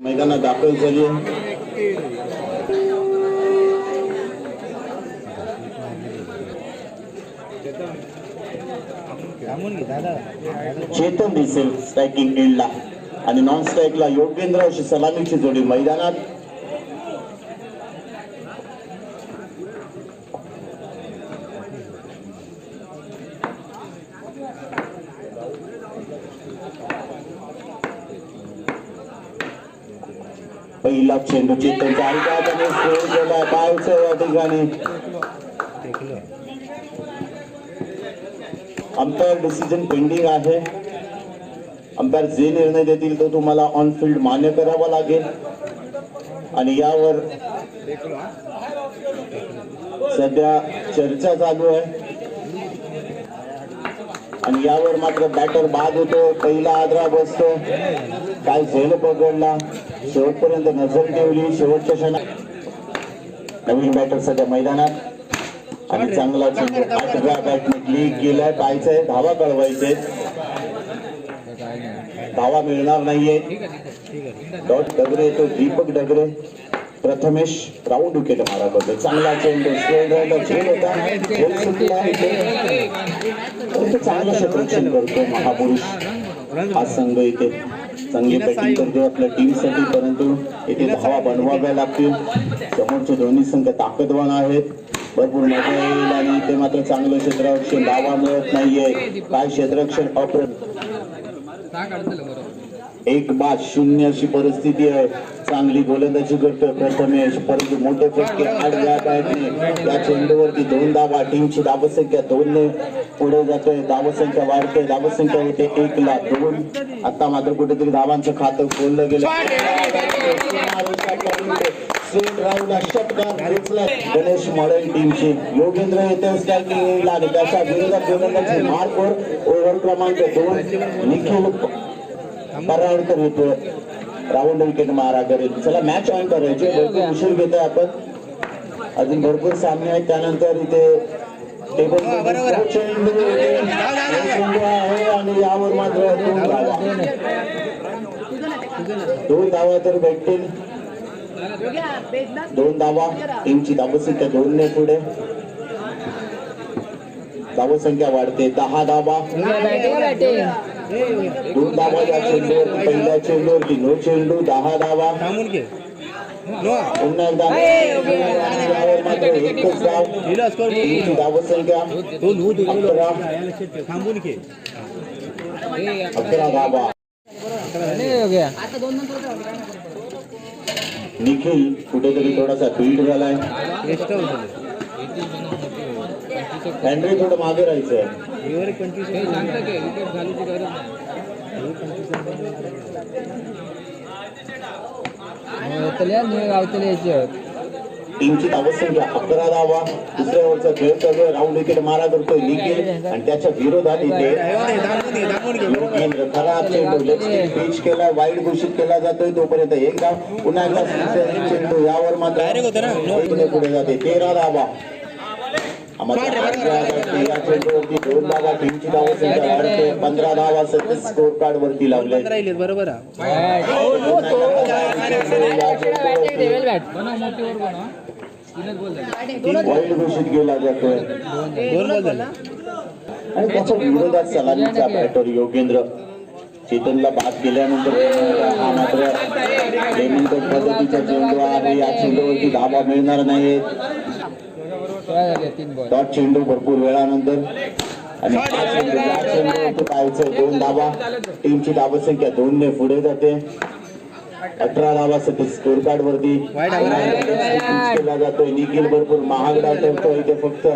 मैदानात दाखल झाली चेतन दिसेल स्ट्रायकिंग एंडला आणि नॉन स्ट्राईकला योगेंद्र अशी सलामीची जोडी मैदानात. पहिला चेंडू चित्र आणि त्या या ठिकाणी. अंपायर डिसिजन पेंडिंग आहे. अंपायर जे निर्णय देतील तो तुम्हाला ऑन फील्ड मान्य करावा लागेल. आणि यावर सध्या चर्चा चालू आहे. आणि यावर मात्र बॅटर बाद होतो. पहिला आदरा बसतो. काय झेल पकडला. शेवटपर्यंत नजर ठेवली. शेवटच्या क्षणात नवीन बॅटर सध्या मैदानात. आणि चांगला चेंडू आठव्या बॅटने क्लिक केलाय. पाहायचंय. धावा कळवायचे. धावा मिळणार नाहीये. डॉट डगरे तो दीपक डगरे प्रथमेश राऊंड विकेट मारा करतो चांगला चेंडू झेल होता. चांगलं क्षेत्ररक्षण करतो महापुरुष. हा संघ इथे चांगली बॅटिंग करतो आपल्या टीमसाठी परंतु इथे धावा बनवाव्या लागतील. समोरचे दोन्ही संघ ताकदवान आहेत. भरपूर मजा येईल आणि इथे मात्र चांगलं क्षेत्ररक्षण धावा मिळत नाहीये. काय क्षेत्ररक्षण अप्र एक बाद शून्य अशी परिस्थिती आहे. चांगली गोलंदाजी करतोय. प्रथमेश परंतु मोठे फटके आडव्या बॅटने त्या चेंडूवरती दोन धावा टीमची धावसंख्या दोनने पुढे जातोय. धावसंख्या वाढते. धावसंख्या होते एक ला दोन. आता मात्र कुठेतरी धावांचं खातं खोललं गेलं. गणेश मॉडेल टीमची. योगेंद्र येते आणि त्याच्या विरोधात गोलंदाजी मार्कवर ओव्हर क्रमांक दोन. निखिल पराडकर येतोय. राऊंड विकेट मारा करेल चला मॅच ऑन करायची भरपूर उशीर घेतोय आपण अजून भरपूर सामने आहेत. त्यानंतर इथे टेबल आहे आणि यावर मात्र दोन धावा. दोन धावा तर भेटतील. दोन धावा. टीमची धावसंख्या दोनने पुढे. धावसंख्या वाढते. दहा धावा. दोन धावा या चेंडूवर पहिल्या चेंडूवरती. नो चेंडू दहा धावा. थांबून घे. नोआ. पुन्हा एकदा. मात्र एकच धाव. धावसंख्या अकरा. अकरा धावा. निखिल कुठेतरी थोडासा फील्ड झालाय. एक्स्ट्रा होतं हँड्री थोडं मागे राहायचंय एवर पंचवीस टीमची धावसंख्या अकरा धावा दुसऱ्या ओव्हरचा खेळ चालू राऊंड विकेट मारा करतोय निखिल. आणि त्याच्या विरोधात इथे चेंडू पिच केला वाईड घोषित केला जातोय. तोपर्यंत एक धाव पुन्हा एकदा चेंडू यावर मात्र पुढे जाते. तेरा धावा अकरा धावा, दोन धावा टीमची धावसंख्या वाढते पंधरा धावा सध्या स्कोर कार्ड वरती लावले राहिले बरोबर हा. वाईड घोषित केला जातोय दोन आणि त्याच्या विरोधात सलामीचा बॅटर योगेंद्र चेतनला बाद केल्यानंतर हा मात्र लेमनकट पद्धतीचा चेंडू आहे. या चेंडूवरती धाबा मिळणार नाही डॉट चेंडू भरपूर वेळानंतर. आणि पाहायचं दोन धाबा टीमची धावसंख्या दोन ने पुढे जाते. अठरा धावा सध्या स्कोर कार्ड वरती केला जातोय. निखिल भरपूर महाग ठेवतोय इथे फक्त.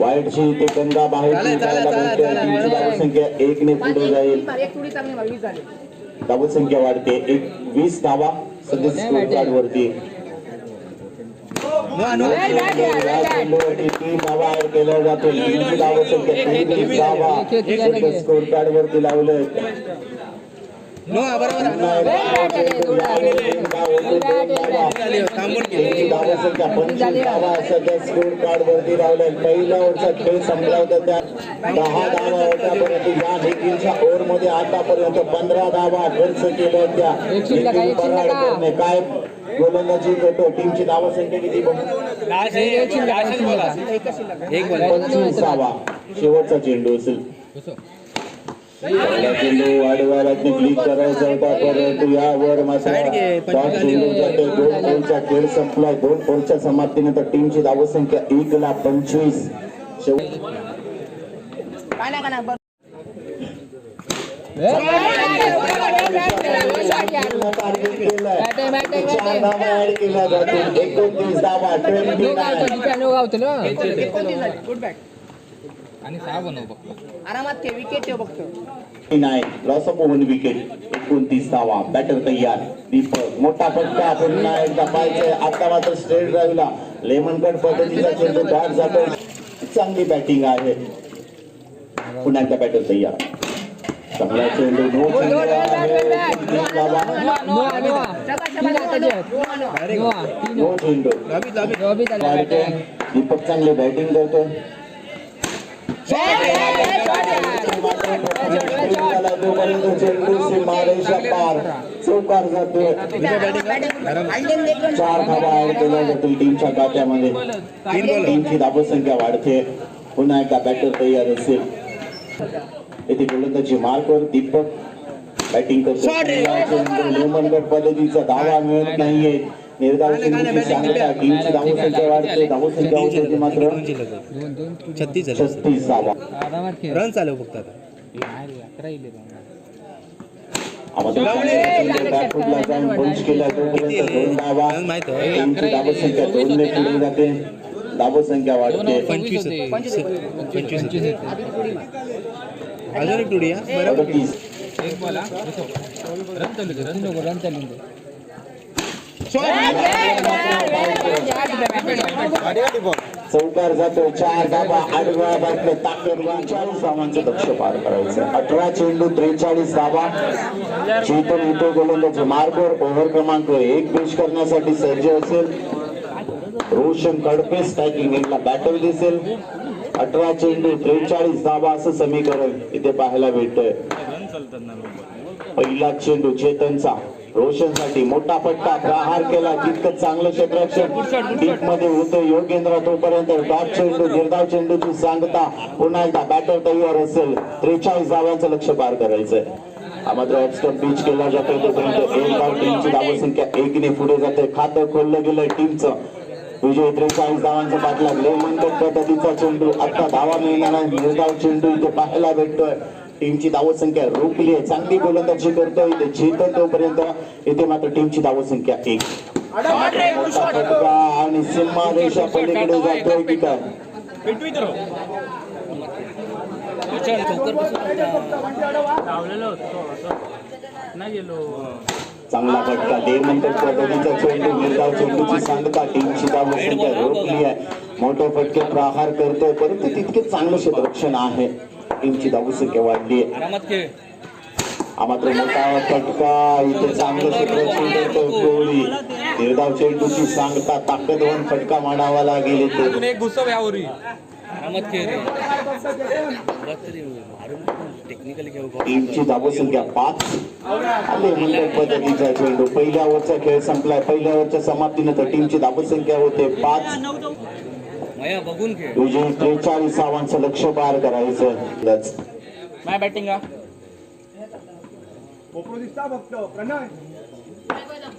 वाईटची ते गंगा बाहेर टीमची धावसंख्या एक ने पुढे जाईल. धावसंख्या वाढते. एक वीस धावा. सध्या स्कोर कार्ड वरती नो नो या चेंडूवरती तीन धावा ऍड केल्या स्कोर कार्ड वरती स्कोर कार्ड वरती पहिल्या वर्षात खेळ संपला होता त्या दहा धावा होत्या परंतु या देखीलच्या ओव्हरमध्ये आतापर्यंत पंधरा धावा खर्च केल्या होत्या काय? गोलंदाजी करतो. टीमची धावा संख्या किती बघ? एक शिल्लक आहे, एक शिल्लक आहे. एक बोला पंचवीस धावा शेवटचा चेंडू असेल. पहिला चेंडू वाढवायला क्लिक करायचा होता परंतु यावर मात्र डॉट चेंडू. जाते. दोन खेळ संपलाय. दोन समाप्तीनंतर टीमची धावसंख्या एक ला पंचवीस. शेवट आणि सहा बनव आरामात ते विकेट ठेव फक्त नाही लॉस विकेट एकोणतीस धावा बॅटर तयार दीपक मोठा फटका पुन्हा एकदा पाहिजे आता मात्र स्ट्रेट ड्राईव्हला लेमन कट पद्धतीचा चेंडू बॅट जातो चांगली बॅटिंग आहे पुन्हा एकदा बॅटर तयार चांगला चेंडू चेंडू चेंडू दीपक चांगले बॅटिंग करतो चेंडू सीमारेषा पार चौकार जातो चार धावा ऍड केल्या जातील. टीमच्या खात्यामध्ये टीमची धावसंख्या वाढते. पुन्हा एकदा बॅटर तयार असेल. येथे गोलंदाजी मार्कवर दीपक बॅटिंग करतो. पद्धतीचा धावा मिळत नाहीये. निर्धाव चेंडूची सांगता टीमची धावसंख्या वाढते. होते मात्र छत्तीस छत्तीस धावा आरामात खेळ रन चालू फक्त आता. नाही रे, अकरा येईल रे. आम्हाला बॅकफुटला जाऊन पंच केला तोपर्यंत दोन धावा. माहीत आहे. टीमची धावसंख्या दोनने पुढे जाते. धावसंख्या वाढते. पंचवीस. पंचवीस अजून एक टुडी हा बरोबर अडतीस एक बॉल. रन चालू दे, रन तीन नको, रन चालून दे. चौकार जातो चार धाबा आडव्या बाटले ताकदवान चाळीस धावांचं लक्ष पार करायचं. अठरा चेंडू त्रेचाळीस धावा. चेतन इतो गोलंदाजी मार्गवर ओव्हर क्रमांक एक पेश करण्यासाठी सज्ज असेल. रोशन कडपे स्ट्रायकिंग बॅटल दिसेल. अठरा चेंडू त्रेचाळीस धावा असं समीकरण इथे पाहायला भेटतंय. पहिला चेंडू चेतनचा. रोशनसाठी मोठा फटका प्रहार केला. जितकं चांगलं क्षेत्ररक्षण डीपमध्ये होतं योगेंद्र तोपर्यंत डॉट चेंडू निर्धाव चेंडूची सांगता पुन्हा एकदा बॅटर तयार असेल. त्रेचाळीस धाव्यांचं लक्ष पार करायचंय. हा मात्र ऑफस्टम पिच केला जातोय तोपर्यंत एक धाव टीमची धावसंख्या एकने पुढे जाते. खातं खोललं गेलंय टीमचं विजय त्रेचाळीस धावांचा पाठलाग लेमन कट पद्धतीचा चेंडू. आता धावा मिळणार निर्धाव चेंडू इथे पाहायला भेटतोय. टीमची धावसंख्या रोखली आहे. चांगली गोलंदाजी करतोय. इथे चेतन तोपर्यंत इथे मात्र टीमची धावसंख्या एक. आणि सीमा रेषा पलीकडे जातोय की काय चांगला फटका कट पद्धतीचा चेंडू निर्धाव चेंडूची सांगता टीमची धावसंख्या रोखली आहे. मोठे फटके प्रहार करतोय परंतु तितके चांगलं क्षेत्ररक्षण आहे. टीमची धावसंख्या वाढली आहे. हा मात्र मोठा फटका. इथे चांगलं क्षेत्ररक्षण करतोय कोहली निर्धाव चेंडूची सांगता ताकदवान फटका मारावा लागेल इथे. टीमची धावसंख्या पाच. आले मंडळ पद्धतीचा चेंडू पहिल्या ओव्हरचा खेळ संपलाय. पहिल्या ओव्हरच्या समाप्तीनंतर टीमची धावसंख्या होते पाच. विजय त्रेचाळीस धावांचं लक्ष पार करायचं. माय बॅटिंग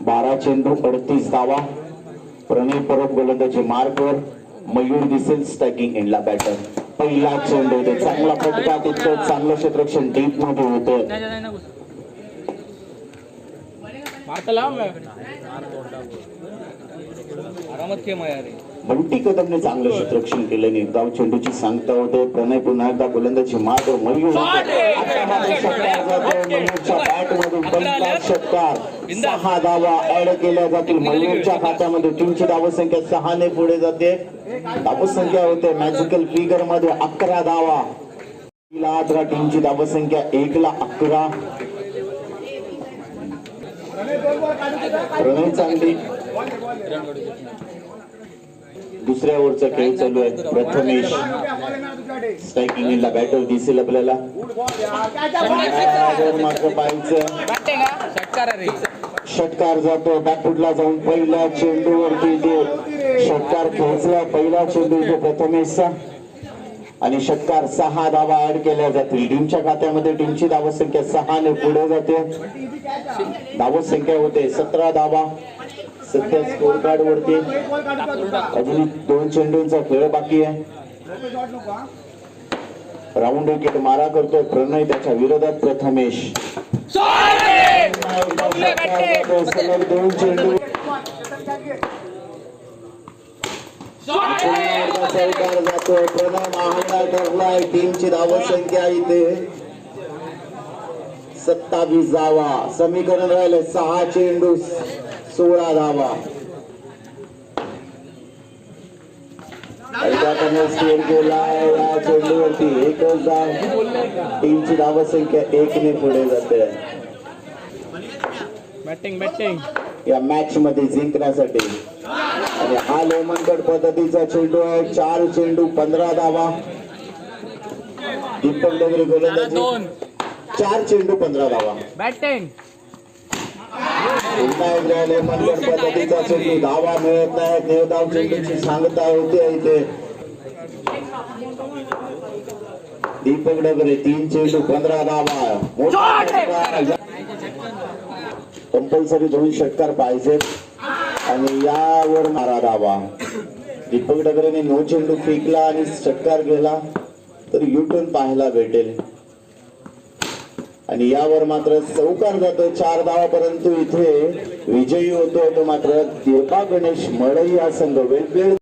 बारा चेंडू अडतीस धावा. प्रणय परब गोलंदाजी मार्कवर मयूर दिसेल स्टॅकिंग एंडला बॅटर पहिला चेंडू ते चांगला फटका तिथं चांगलं क्षेत्ररक्षण डीपमध्ये होतं. बंटी कदमने चांगलं क्षेत्ररक्षण केलं निर्धाव चेंडूची सांगता होते. प्रणय पुन्हा एकदा गोलंदाजी मार्ग मयूर मयूरच्या बॅट मधून पहिला षटकार सहा धावा ऍड केल्या जातील. मयूरच्या खात्यामध्ये टीमची धावसंख्या सहाने पुढे जाते. धावसंख्या होते मॅजिकल फिगरमध्ये अकरा धावा. तिला अकरा टीमची धावसंख्या एक ला अकरा. प्रणय चांगली दुसऱ्या ओव्हरचा खेळ चालू आहे. प्रथमेश स्ट्रायकिंग इनला बॅटर दिसेल आपल्याला. मात्र पाहायचं. षटकार जातो. बॅकफुटला जाऊन पहिला चेंडूवरती तो षटकार खेचला. पहिला चेंडू तो प्रथमेशचा. आणि षटकार सहा धावा ऍड केल्या जातील. टीमच्या खात्यामध्ये टीमची धावसंख्या सहाने पुढे जाते. धावसंख्या होते सतरा धावा. सध्या स्कोर कार्ड वरती अजून दोन चेंडूंचा खेळ बाकी आहे. राऊंड विकेट मारा करतोय प्रणय त्याच्या विरोधात प्रथमेश. दोन चेंडू. जातोय. प्रणय महागडा ठरलाय. टीमची धावसंख्या इथे सत्तावीस जावा. समीकरण राहिले सहा चेंडू. सोळा धावा. स्टेट केलाय या चेंडूवरती. एकच धाव. टीमची धावसंख्या एकने पुढे जाते. बॅटिंग बॅटिंग या मॅच मध्ये जिंकण्यासाठी. आणि हा लोमनगड पद्धतीचा चेंडू आहे. चार चेंडू पंधरा धावा. दीपक डोंगरे गोलंदाजी. चार चेंडू पंधरा धावा. बॅटिंग पुन्हा एकदा लेमनगड पद्धतीचा चेंडू धावा मिळत नाही देवदाव चेंडूची सांगता होते इथे. दीपक डगरे तीन चेंडू पंधरा धावा. कंपल्सरी दोन षटकार पाहिजेत आणि यावर मारा धावा. दीपक डगरेने नो चेंडू फेकला आणि षटकार गेला तर युटर्न पाहायला भेटेल. आणि यावर मात्र चौकार जातो. चार धावा परंतु इथे विजयी होतो. तो मात्र तिरपा गणेश मळई हा संघ वेल